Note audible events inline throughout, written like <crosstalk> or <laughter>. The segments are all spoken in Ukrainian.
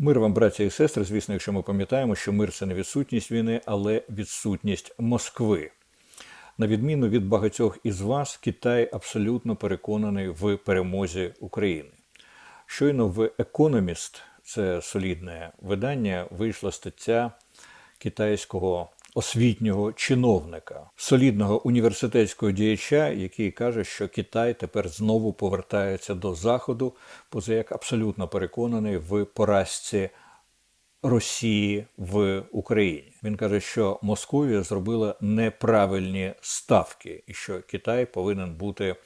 Мир вам, браття і сестри, звісно, якщо ми пам'ятаємо, що мир це не відсутність війни, але відсутність Москви. На відміну від багатьох із вас, Китай абсолютно переконаний в перемозі України. Щойно в Економіст, це солідне видання, вийшла стаття китайського освітнього чиновника, солідного університетського діяча, який каже, що Китай тепер знову повертається до Заходу, поза як абсолютно переконаний в поразці Росії в Україні. Він каже, що Московія зробила неправильні ставки, і що Китай повинен бути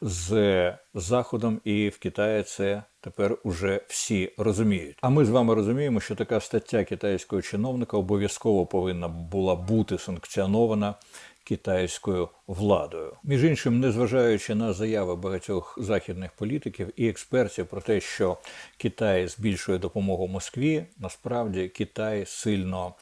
з Заходом, і в Китаї це тепер уже всі розуміють. А ми з вами розуміємо, що така стаття китайського чиновника обов'язково повинна була бути санкціонована китайською владою. Між іншим, незважаючи на заяви багатьох західних політиків і експертів про те, що Китай збільшує допомогу Москві, насправді Китай сильно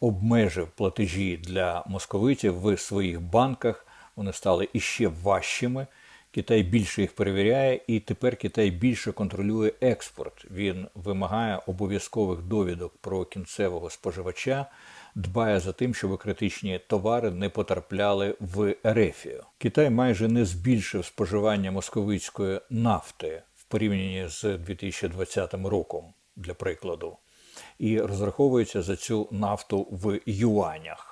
обмежив платежі для московитів в своїх банках. Вони стали іще важчими. Китай більше їх перевіряє, і тепер Китай більше контролює експорт. Він вимагає обов'язкових довідок про кінцевого споживача, дбає за тим, щоб критичні товари не потрапляли в Ерефію. Китай майже не збільшив споживання московицької нафти в порівнянні з 2020 роком, для прикладу, і розраховується за цю нафту в юанях.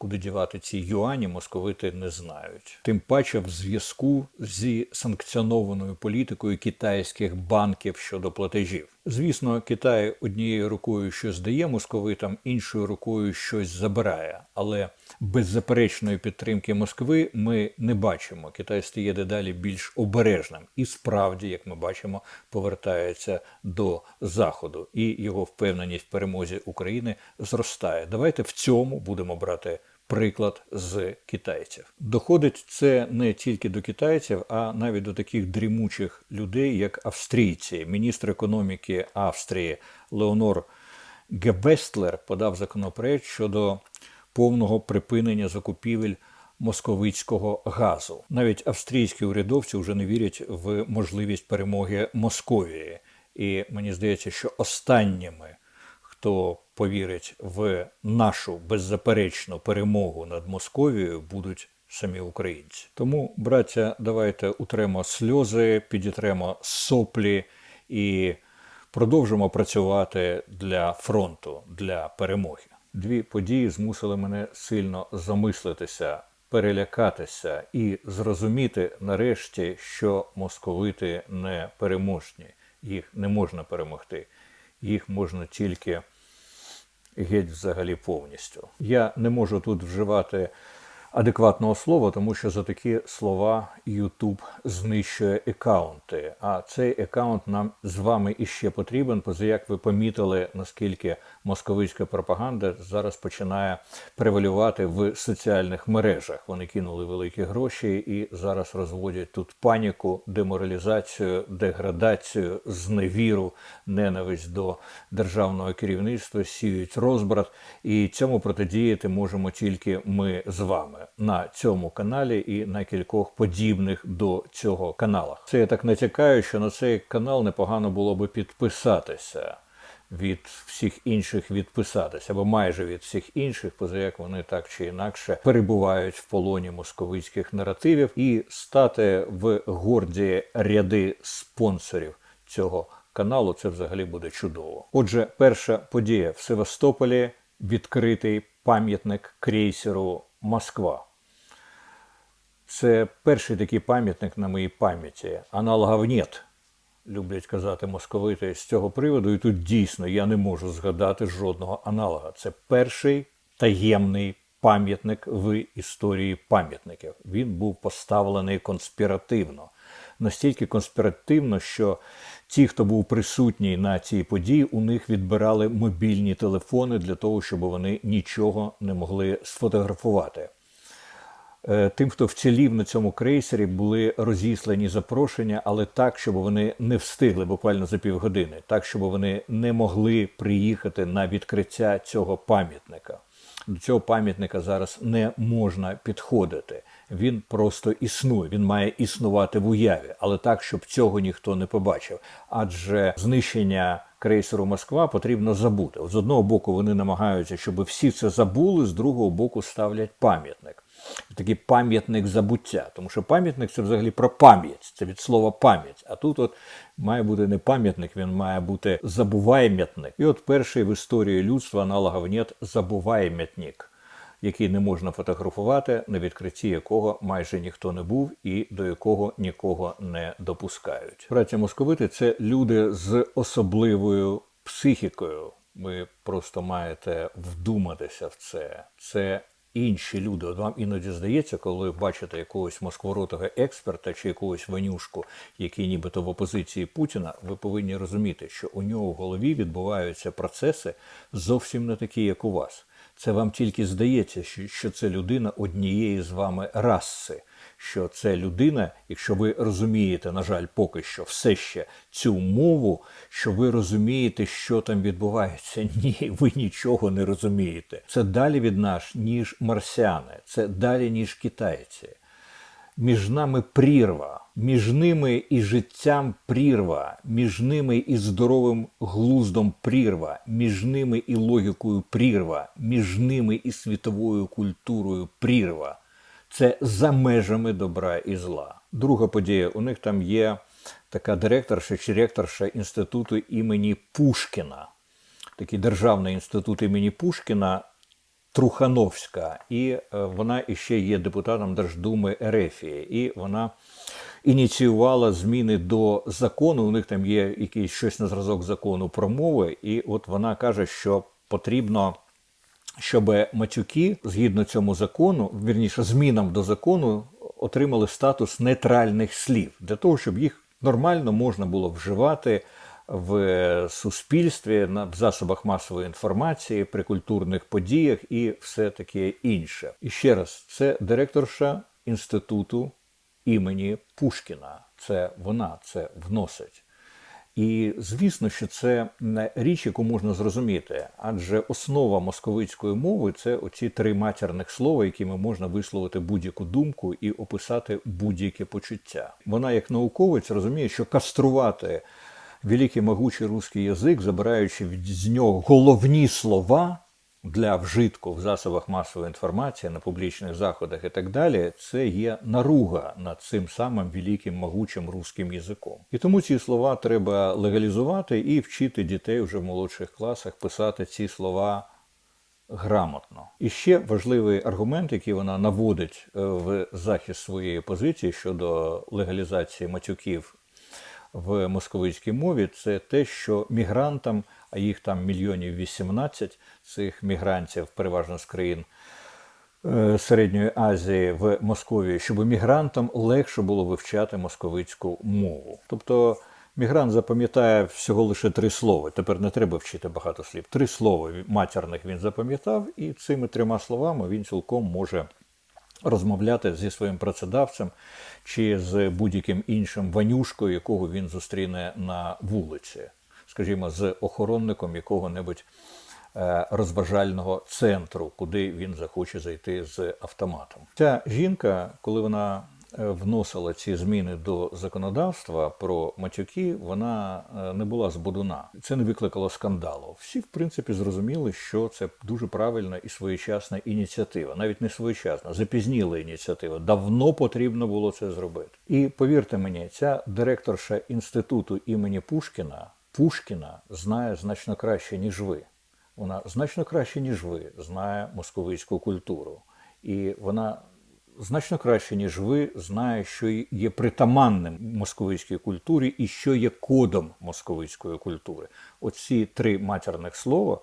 Куди дівати ці юані, московити не знають. Тим паче в зв'язку зі санкціонованою політикою китайських банків щодо платежів. Звісно, Китай однією рукою щось дає московитам, іншою рукою щось забирає. Але беззаперечної підтримки Москви ми не бачимо. Китай стає дедалі більш обережним і справді, як ми бачимо, повертається до заходу, і його впевненість в перемозі України зростає. Давайте в цьому будемо брати. Приклад з китайців доходить це не тільки до китайців, а навіть до таких дрімучих людей, як австрійці. Міністр економіки Австрії Леонор Гебестлер подав законопроект щодо повного припинення закупівель московицького газу. Навіть австрійські урядовці вже не вірять в можливість перемоги Московії, і мені здається, що останніми, хто повірить в нашу беззаперечну перемогу над Московією, будуть самі українці. Тому, браття, давайте утремо сльози, підітремо соплі і продовжимо працювати для фронту, для перемоги. Дві події змусили мене сильно замислитися, перелякатися і зрозуміти нарешті, що московити не переможні, їх не можна перемогти, їх можна тільки геть взагалі повністю. Я не можу тут вживати адекватного слова, тому що за такі слова YouTube знищує аккаунти. А цей аккаунт нам з вами іще потрібен, поза як ви помітили, наскільки московицька пропаганда зараз починає превалювати в соціальних мережах. Вони кинули великі гроші і зараз розводять тут паніку, деморалізацію, деградацію, зневіру, ненависть до державного керівництва, сіють розбрат, і цьому протидіяти можемо тільки ми з вами на цьому каналі і на кількох подібних до цього каналах. Це я так натякаю, що на цей канал непогано було би підписатися. Від всіх інших відписатися, або майже від всіх інших, поза як вони так чи інакше перебувають в полоні московицьких наративів, і стати в горді ряди спонсорів цього каналу. Це взагалі буде чудово. Отже, перша подія в Севастополі відкритий пам'ятник крейсеру Москва. Це перший такий пам'ятник на моїй пам'яті. Аналогів нет, люблять казати московити з цього приводу. І тут дійсно я не можу згадати жодного аналога. Це перший таємний пам'ятник в історії пам'ятників. Він був поставлений конспіративно. Настільки конспіративно, що ті, хто був присутній на цій події, у них відбирали мобільні телефони для того, щоб вони нічого не могли сфотографувати. Е, Тим, хто вцілів на цьому крейсері, були розіслані запрошення, але так, щоб вони не встигли буквально за півгодини, так, щоб вони не могли приїхати на відкриття цього пам'ятника. До цього пам'ятника зараз не можна підходити. Він просто існує, він має існувати в уяві, але так, щоб цього ніхто не побачив. Адже знищення крейсеру Москва потрібно забути. З одного боку, вони намагаються, щоб всі це забули, з другого боку ставлять пам'ятник. Такий пам'ятник забуття, тому що пам'ятник це взагалі про пам'ять, це від слова пам'ять. А тут от має бути не пам'ятник, він має бути забуваймятник. І от перший в історії людства аналогов нет забуваймятник, який не можна фотографувати, на відкритті якого майже ніхто не був і до якого нікого не допускають. Браття московити це люди з особливою психікою. Ви просто маєте вдуматися в це. Це інші люди. От вам іноді здається, коли бачите якогось москворотого експерта чи якогось ванюшку, який нібито в опозиції Путіна, ви повинні розуміти, що у нього в голові відбуваються процеси зовсім не такі, як у вас. Це вам тільки здається, що, це людина однієї з вами раси. Що це людина, якщо ви розумієте, на жаль, поки що все ще цю мову, що ви розумієте, що там відбувається. <laughs> Ні, ви нічого не розумієте. Це далі від нас, ніж марсіани, це далі, ніж китайці. Між нами прірва, між ними і життям прірва, між ними і здоровим глуздом прірва, між ними і логікою прірва, між ними і світовою культурою прірва. Це за межами добра і зла. Друга подія. У них там є така директорша чи ректорша інституту імені Пушкіна, такий державний інститут імені Пушкіна. Трухановська, і е, вона іще є депутатом Держдуми Ерефії, і вона ініціювала зміни до закону. У них там є якийсь щось на зразок закону про мови, і от вона каже, що потрібно, щоб матюки згідно цьому закону, вірніше змінам до закону, отримали статус нейтральних слів для того, щоб їх нормально можна було вживати в суспільстві, на засобах масової інформації, при культурних подіях і все таке інше. І ще раз, це директорша інституту імені Пушкіна. Це вона це вносить. І звісно, що це річ, яку можна зрозуміти, адже основа московицької мови це оці три матірних слова, якими можна висловити будь-яку думку і описати будь-яке почуття. Вона, як науковець, розуміє, що каструвати великий могучий русський язик, забираючи з нього головні слова для вжитку в засобах масової інформації на публічних заходах і так далі, це є наруга над цим самим великим могучим русським язиком. І тому ці слова треба легалізувати і вчити дітей вже в молодших класах писати ці слова. Грамотно. І ще важливий аргумент, який вона наводить е, в захист своєї позиції щодо легалізації матюків в московицькій мові, це те, що мігрантам, а їх там мільйонів 18 цих мігрантів, переважно з країн е, Середньої Азії в Московії, щоб мігрантам легше було вивчати московицьку мову. Тобто мігрант запам'ятає всього лише три слова. Тепер не треба вчити багато слів. Три слова матірних він запам'ятав, і цими трьома словами він цілком може розмовляти зі своїм працедавцем чи з будь-яким іншим ванюшкою, якого він зустріне на вулиці, скажімо, з охоронником якого-небудь е, розважального центру, куди він захоче зайти з автоматом. Ця жінка, коли вона Е, вносила ці зміни до законодавства про матюки, вона е, не була з Будуна. Це не викликало скандалу. Всі, в принципі, зрозуміли, що це дуже правильна і своєчасна ініціатива, навіть не своєчасна, запізніла ініціатива. Давно потрібно було це зробити. І повірте мені, ця директорша інституту імені Пушкіна Пушкіна знає значно краще, ніж ви. Вона значно краще, ніж ви, знає московицьку культуру. І вона значно краще, ніж ви, знає, що є притаманним московицькій культурі і що є кодом московицької культури. Оці три матерних слова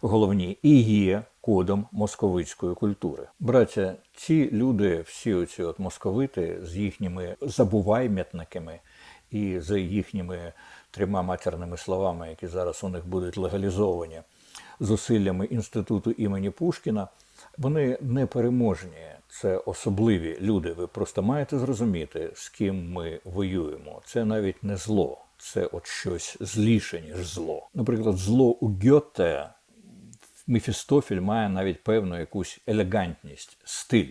головні і є кодом московицької культури. Браття, ці люди, всі оці от московити з їхніми забуваймятниками і з їхніми трьома матерними словами, які зараз у них будуть легалізовані зусиллями інституту імені Пушкіна, вони непереможні це особливі люди. Ви просто маєте зрозуміти, з ким ми воюємо. Це навіть не зло, це от щось зліше, ніж зло. Наприклад, зло у Гьоте Мефістофіль має навіть певну якусь елегантність, стиль.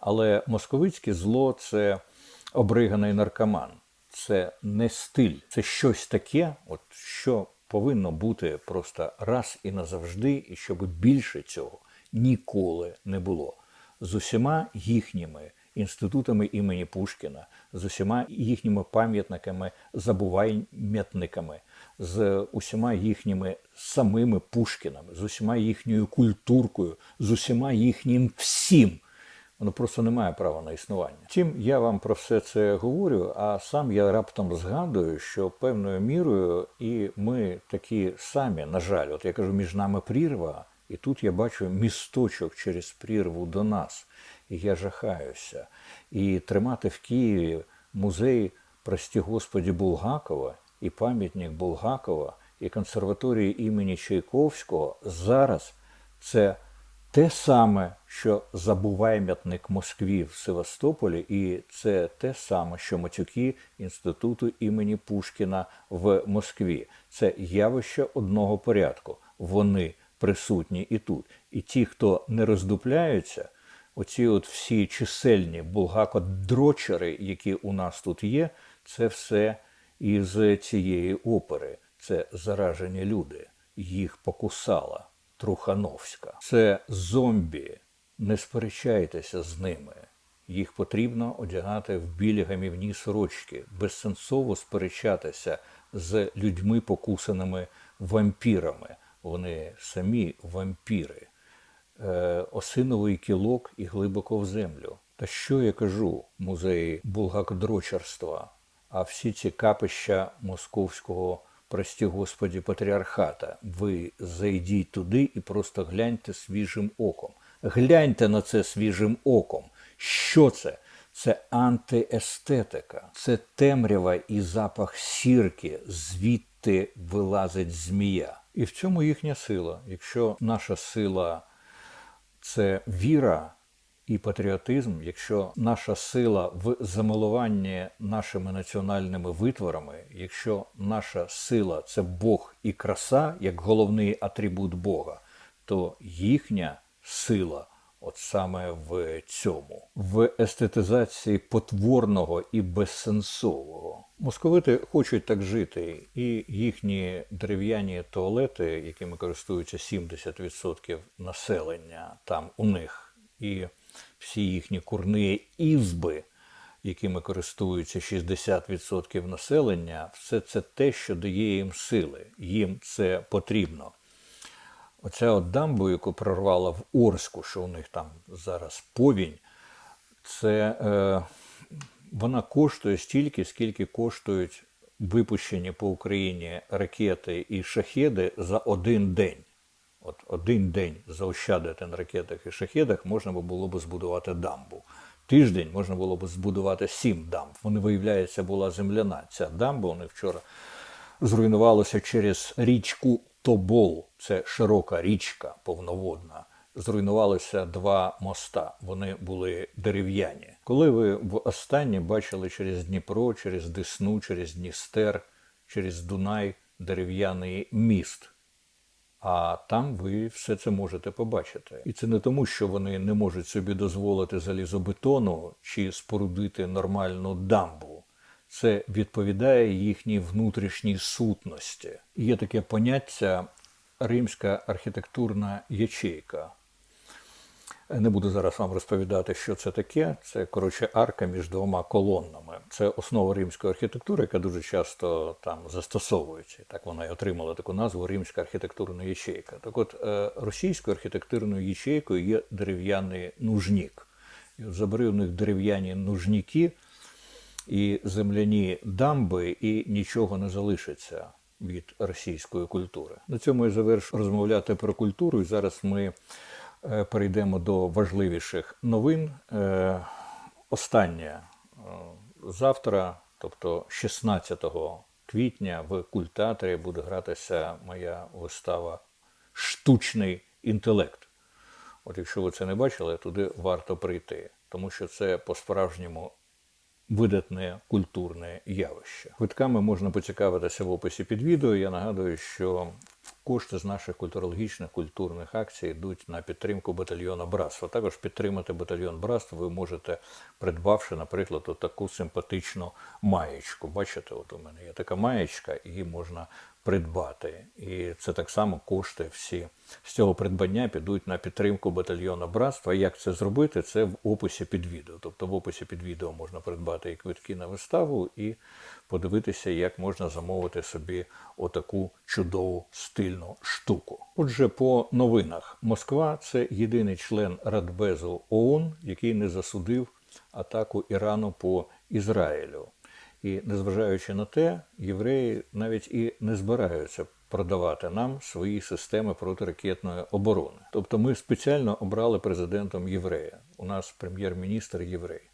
Але московицьке зло це обриганий наркоман, це не стиль, це щось таке, от що повинно бути просто раз і назавжди, і щоб більше цього ніколи не було. З усіма їхніми інститутами імені Пушкіна, з усіма їхніми пам'ятниками, забувайм'ятниками, з усіма їхніми самими Пушкінами, з усіма їхньою культуркою, з усіма їхнім всім. Воно просто не має права на існування. Втім, я вам про все це говорю, а сам я раптом згадую, що певною мірою і ми такі самі, на жаль, от я кажу, між нами прірва, і тут я бачу місточок через прірву до нас. І я жахаюся. І тримати в Києві музей, прості Господі, Булгакова і пам'ятник Булгакова, і консерваторії імені Чайковського зараз це те саме, що забуваймятник Москві в Севастополі, і це те саме, що матюки Інституту імені Пушкіна в Москві. Це явище одного порядку. Вони присутні і тут. І ті, хто не роздупляються, оці от всі чисельні булгакодрочери, які у нас тут є, це все із цієї опери. Це заражені люди. Їх покусала. Трухановська. Це зомбі. Не сперечайтеся з ними. Їх потрібно одягати в білі гамівні сорочки, безсенсово сперечатися з людьми, покусаними вампірами. Вони самі вампіри, е, осиновий кілок і глибоко в землю. Та що я кажу, музеї булгакодрочерства, а всі ці капища московського прості Господі, патріархата. Ви зайдіть туди і просто гляньте свіжим оком. Гляньте на це свіжим оком. Що це? Це антиестетика, це темрява і запах сірки, звідти вилазить змія. І в цьому їхня сила. Якщо наша сила це віра і патріотизм, якщо наша сила в замилуванні нашими національними витворами, якщо наша сила це Бог і краса як головний атрибут Бога, то їхня сила. От саме в цьому, в естетизації потворного і безсенсового. Московити хочуть так жити, і їхні дерев'яні туалети, якими користуються 70% населення, там у них і всі їхні курні ізби, якими користуються 60% населення, все це те, що дає їм сили. Їм це потрібно. Оця от дамбу, яку прорвала в Орську, що у них там зараз повінь, це е, вона коштує стільки, скільки коштують випущені по Україні ракети і шахеди за один день. От один день заощадити на ракетах і шахедах можна було б збудувати дамбу. Тиждень можна було б збудувати сім дамб. Вони, виявляється, була земляна. Ця дамба вони вчора зруйнувалася через річку Тобол. Це широка річка повноводна. Зруйнувалися два моста. Вони були дерев'яні. Коли ви в останнє бачили через Дніпро, через Десну, через Дністер, через Дунай дерев'яний міст. А там ви все це можете побачити. І це не тому, що вони не можуть собі дозволити залізобетону чи спорудити нормальну дамбу. Це відповідає їхній внутрішній сутності. Є таке поняття римська архітектурна ячейка. Не буду зараз вам розповідати, що це таке. Це коротше арка між двома колоннами. Це основа римської архітектури, яка дуже часто там застосовується. Так вона і отримала таку назву Римська архітектурна ячейка. Так от е, російською архітектурною ячейкою є дерев'яний нужнік. І от забери у них дерев'яні нужніки і земляні дамби, і нічого не залишиться від російської культури. На цьому я завершу розмовляти про культуру. І зараз ми перейдемо до важливіших новин. Е, Останнє е, завтра, тобто 16 квітня, в культаторі буде гратися моя вистава Штучний інтелект. От якщо ви це не бачили, туди варто прийти, тому що це по-справжньому видатне культурне явище. Квитками можна поцікавитися в описі під відео. Я нагадую, що кошти з наших культурологічних культурних акцій йдуть на підтримку батальйону братства. Також підтримати батальйон братства ви можете, придбавши, наприклад, таку симпатичну маєчку. Бачите, от у мене є така маєчка, її можна придбати. І це так само кошти всі з цього придбання підуть на підтримку батальйону братства. Як це зробити? Це в описі під відео. Тобто в описі під відео можна придбати і квитки на виставу, і подивитися, як можна замовити собі отаку чудову стильну штуку. Отже, по новинах Москва це єдиний член Радбезу ООН, який не засудив атаку Ірану по Ізраїлю. І незважаючи на те, євреї навіть і не збираються продавати нам свої системи протиракетної оборони. Тобто ми спеціально обрали президентом єврея. У нас прем'єр-міністр єврей.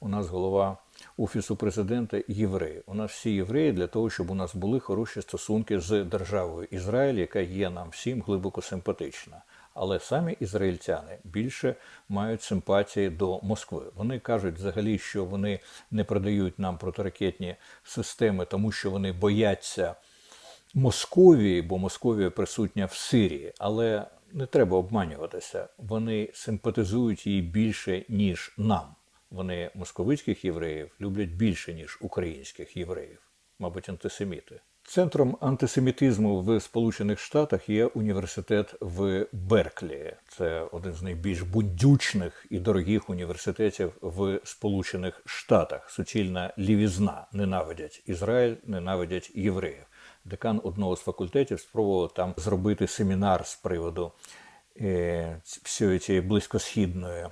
У нас голова офісу президента єврей. У нас всі євреї для того, щоб у нас були хороші стосунки з державою Ізраїль, яка є нам всім глибоко симпатична. Але самі ізраїльтяни більше мають симпатії до Москви. Вони кажуть взагалі, що вони не продають нам протиракетні системи, тому що вони бояться Московії, бо Московія присутня в Сирії. Але не треба обманюватися. Вони симпатизують їй більше ніж нам. Вони московицьких євреїв люблять більше ніж українських євреїв, мабуть, антисеміти. Центром антисемітизму в Сполучених Штатах є університет в Берклі. Це один з найбільш бундючних і дорогих університетів в Сполучених Штатах. Суцільна лівізна ненавидять Ізраїль, ненавидять євреїв. Декан одного з факультетів спробував там зробити семінар з приводу е, всієї цієї близькосхідної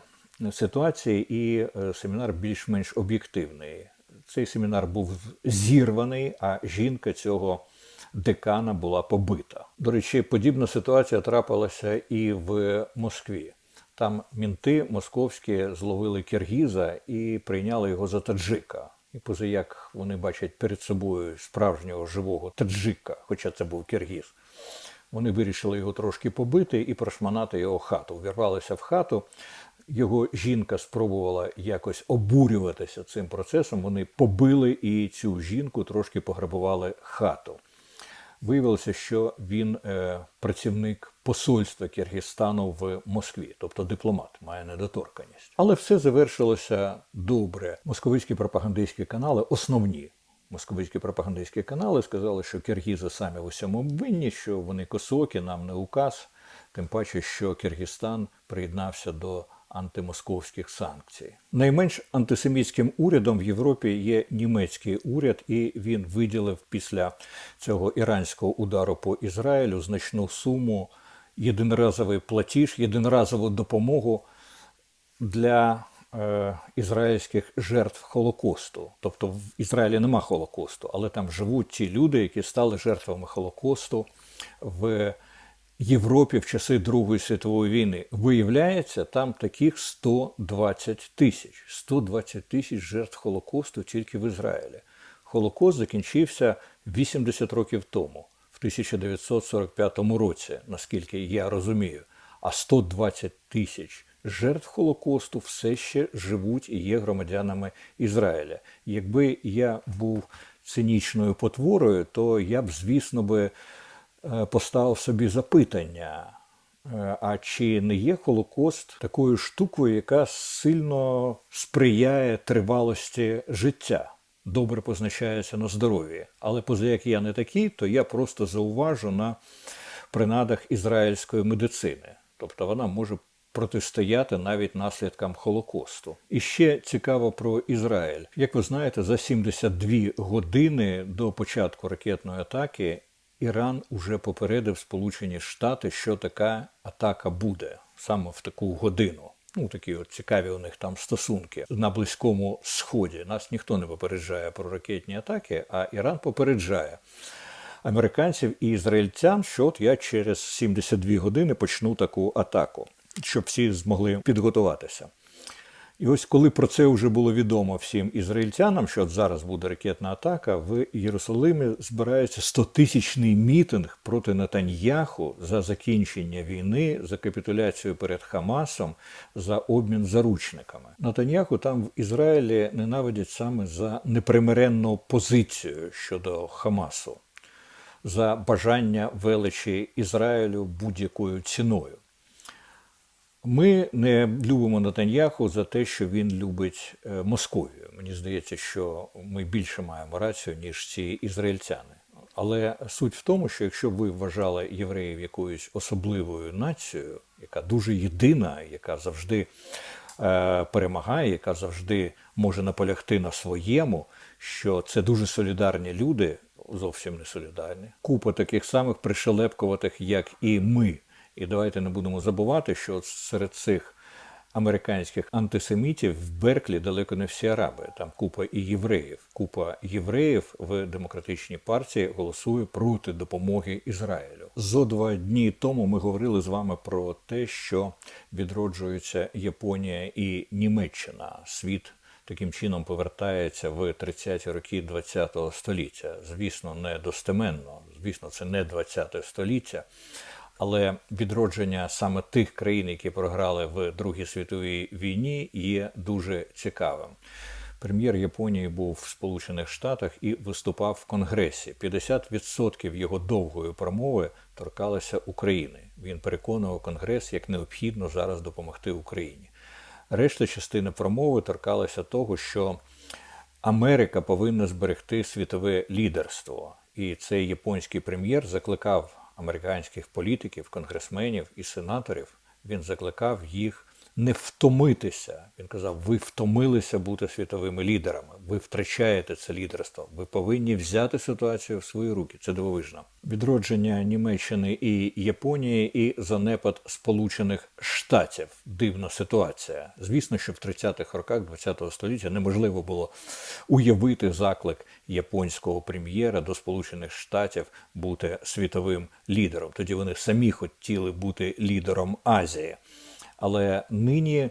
ситуації, і е, семінар більш-менш об'єктивний. Цей семінар був зірваний, а жінка цього декана була побита. До речі, подібна ситуація трапилася і в Москві. Там мінти московські зловили киргіза і прийняли його за таджика. І позаяк вони бачать перед собою справжнього живого таджика, хоча це був киргіз. Вони вирішили його трошки побити і прошманати його хату. Вірвалися в хату. Його жінка спробувала якось обурюватися цим процесом. Вони побили і цю жінку трошки пограбували хату. Виявилося, що він е, працівник посольства Киргизстану в Москві, тобто дипломат, має недоторканість. Але все завершилося добре. Московицькі пропагандистські канали, основні московицькі пропагандистські канали, сказали, що киргізи самі в усьому винні, що вони косокі, нам не указ. Тим паче, що Киргизстан приєднався до антимосковських санкцій. Найменш антисемітським урядом в Європі є німецький уряд, і він виділив після цього іранського удару по Ізраїлю значну суму єдиноразовий платіж, єдиноразову допомогу для е, ізраїльських жертв Холокосту. Тобто в Ізраїлі нема Холокосту, але там живуть ті люди, які стали жертвами Холокосту в Європі в часи Другої світової війни. Виявляється, там таких 120 тисяч. 120 тисяч жертв Холокосту тільки в Ізраїлі. Холокост закінчився 80 років тому, в 1945 році, наскільки я розумію. А 120 тисяч жертв Холокосту все ще живуть і є громадянами Ізраїля. Якби я був цинічною потворою, то я б, звісно, би поставив собі запитання. е, А чи не є Холокост такою штукою, яка сильно сприяє тривалості життя? Добре позначається на здоров'ї. Але позаяк я не такий, то я просто зауважу на принадах ізраїльської медицини. Тобто вона може протистояти навіть наслідкам Холокосту. І ще цікаво про Ізраїль. Як ви знаєте, за 72 години до початку ракетної атаки Іран уже попередив Сполучені Штати, що така атака буде саме в таку годину. Ну, такі от цікаві у них там стосунки на Близькому Сході. Нас ніхто не попереджає про ракетні атаки, а Іран попереджає американців і ізраїльтян, що от я через 72 години почну таку атаку, щоб всі змогли підготуватися. І ось коли про це вже було відомо всім ізраїльтянам, що от зараз буде ракетна атака, в Єрусалимі збирається 100-тисячний мітинг проти Натаньяху за закінчення війни, за капітуляцію перед Хамасом, за обмін заручниками. Натаньяху там в Ізраїлі ненавидять саме за непримиренну позицію щодо Хамасу, за бажання величі Ізраїлю будь-якою ціною. Ми не любимо Натаньяху за те, що він любить е, Московію. Мені здається, що ми більше маємо рацію, ніж ці ізраїльтяни. Але суть в тому, що якщо ви вважали євреїв якоюсь особливою нацією, яка дуже єдина, яка завжди е, перемагає, яка завжди може наполягти на своєму, що це дуже солідарні люди, зовсім не солідарні. Купа таких самих пришелепкуватих, як і ми. І давайте не будемо забувати, що серед цих американських антисемітів в Берклі далеко не всі араби. Там купа і євреїв. Купа євреїв в демократичній партії голосує проти допомоги Ізраїлю. Зо два дні тому ми говорили з вами про те, що відроджується Японія і Німеччина. Світ таким чином повертається в 30-ті роки ХХ століття. Звісно, не достеменно. Звісно, це не 20 століття. Але відродження саме тих країн, які програли в Другій світовій війні, є дуже цікавим. Прем'єр Японії був в Сполучених Штатах і виступав в Конгресі. 50% його довгої промови торкалися України. Він переконував Конгрес, як необхідно зараз допомогти Україні. Решта частини промови торкалася того, що Америка повинна зберегти світове лідерство. І цей японський прем'єр закликав американських політиків, конгресменів і сенаторів. Він закликав їх не втомитися. Він казав: ви втомилися бути світовими лідерами, ви втрачаєте це лідерство. Ви повинні взяти ситуацію в свої руки. Це дивовижно. Відродження Німеччини і Японії і занепад Сполучених Штатів. Дивна ситуація. Звісно, що в 30-х роках ХХ століття неможливо було уявити заклик японського прем'єра до Сполучених Штатів бути світовим лідером. Тоді вони самі хотіли бути лідером Азії. Але нині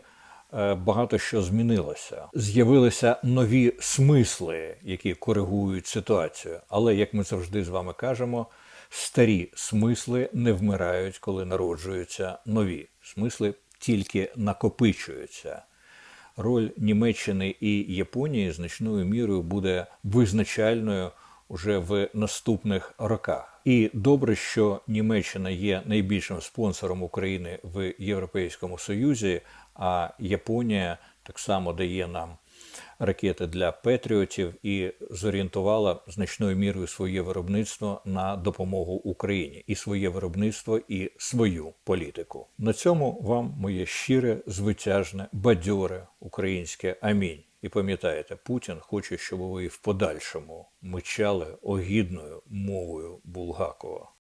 е, багато що змінилося. З'явилися нові смисли, які коригують ситуацію. Але як ми завжди з вами кажемо, старі смисли не вмирають, коли народжуються нові. Смисли тільки накопичуються. Роль Німеччини і Японії значною мірою буде визначальною уже в наступних роках. І добре, що Німеччина є найбільшим спонсором України в Європейському Союзі, а Японія так само дає нам ракети для Петріотів і зорієнтувала значною мірою своє виробництво на допомогу Україні і своє виробництво, і свою політику. На цьому вам моє щире, звитяжне, бадьоре українське амінь. І пам'ятаєте, Путін хоче, щоб ви в подальшому мичали огідною мовою Булгакова.